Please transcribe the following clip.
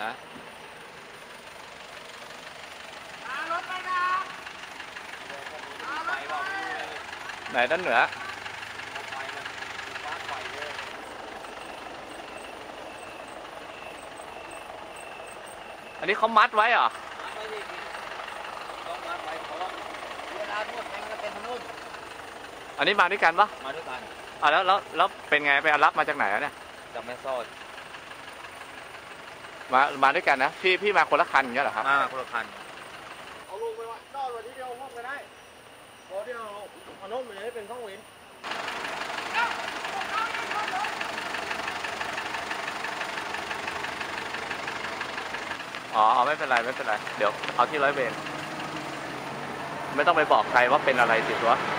งงหมดฮะไปเปล่าไม่รู้เลยไหนด้านเหนือไฟมันฟ้าไฟเลยอันนี้เขามัดไว้เหรอมัดไว้ดิต้องมัดไว้เพราะว่าเวลานวดแทงก็เป็นนู่นอันนี้มาด้วยกันปะมาด้วยกันอะแล้วแล้วแล้วเป็นไงไปเอารับมาจากไหนอะเนี่ยจากแม่สอด มามาด้วยกันนะ พี่พี่มาคนละคันอย่างเงี้ยเหรอครับ มาคนละคันเอาลูกไปไว้นอนไว้ที่เดียวห้องก็ได้พอที่เอาเอาโน้มไปให้เป็นข้องเว้นอ๋อเอาไม่เป็นไรไม่เป็นไร เดี๋ยวเอาที่ร้อยเวรไม่ต้องไปบอกใครว่าเป็นอะไรสิตัวอ๋อ